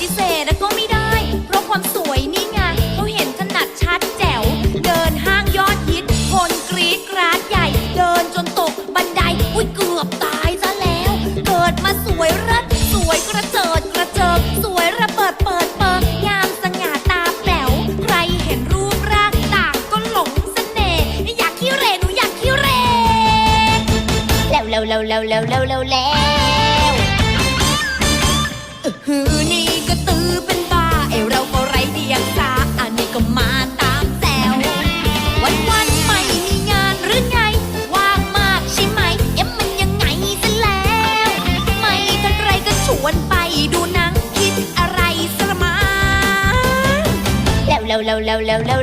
ฏิเสธก็ไม่ได้ เพราะความสวยนี่ไงเขาเห็นถนัดชัดแจ๋ว เดินห้างยอดฮิต คนกรี๊ดกราดใหญ่ เดินจนตกบันได อุ้ยเกือบตายซะแล้ว เกิดมาสวยเลิศสวยกระเจิดกระเจิงสวยระเบิดเปิดเปิดยามสง่าตาแป๋ว ใครเห็นรูปร่างต่างก็หลงเสน่ห์อยากขี้เหรหนูอยากขี้เหรแล้วแล้วแล้วแล้วแล้วแล้วแล้วแล้ว ดูหนังคิดอะไรสละมาแล้วแล้วแล้วแล้วแล้วแล้ว